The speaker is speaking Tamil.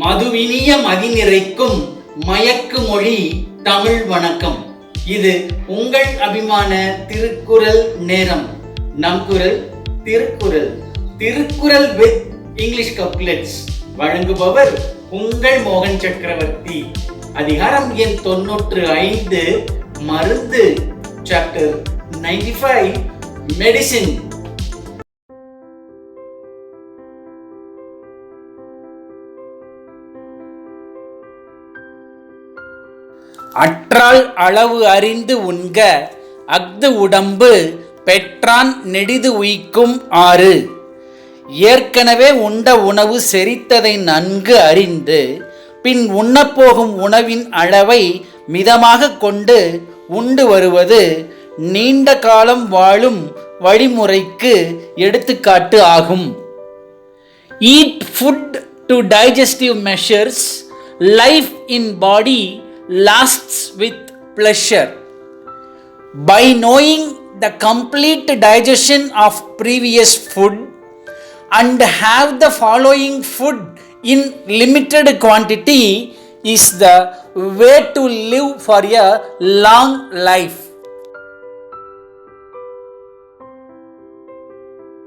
மதுவினிய மதிநிறைக்கும் மயக்கு மொழி தமிழ் வணக்கம். இது உங்கள் அபிமான திருக்குறள் நேரம். நம் குரல் Thirukkural. Thirukkural with English couplets வழங்குபவர் உங்கள் மோகன் சக்கரவர்த்தி. அதிகாரம் எண் தொன்னூற்று ஐந்து மருந்து சாப்டர் நைன்டி ஃபைவ் மெடிசின் அற்றால் அளவு அறிந்து உண்க அஃது உடம்பு பெற்றான் நெடிது உய்க்கும் ஆறு. ஏற்கனவே உண்ட உணவு செரித்ததை நன்கு அறிந்து பின் உண்ணப்போகும் உணவின் அளவை மிதமாக கொண்டு உண்டு வருவது நீண்ட காலம் வாழும் வழிமுறைக்கு எடுத்துக்காட்டு ஆகும். Eat food to digestive measures life in body lasts with pleasure. By knowing the complete digestion of previous food and have the following food in limited quantity is the way to live for a long life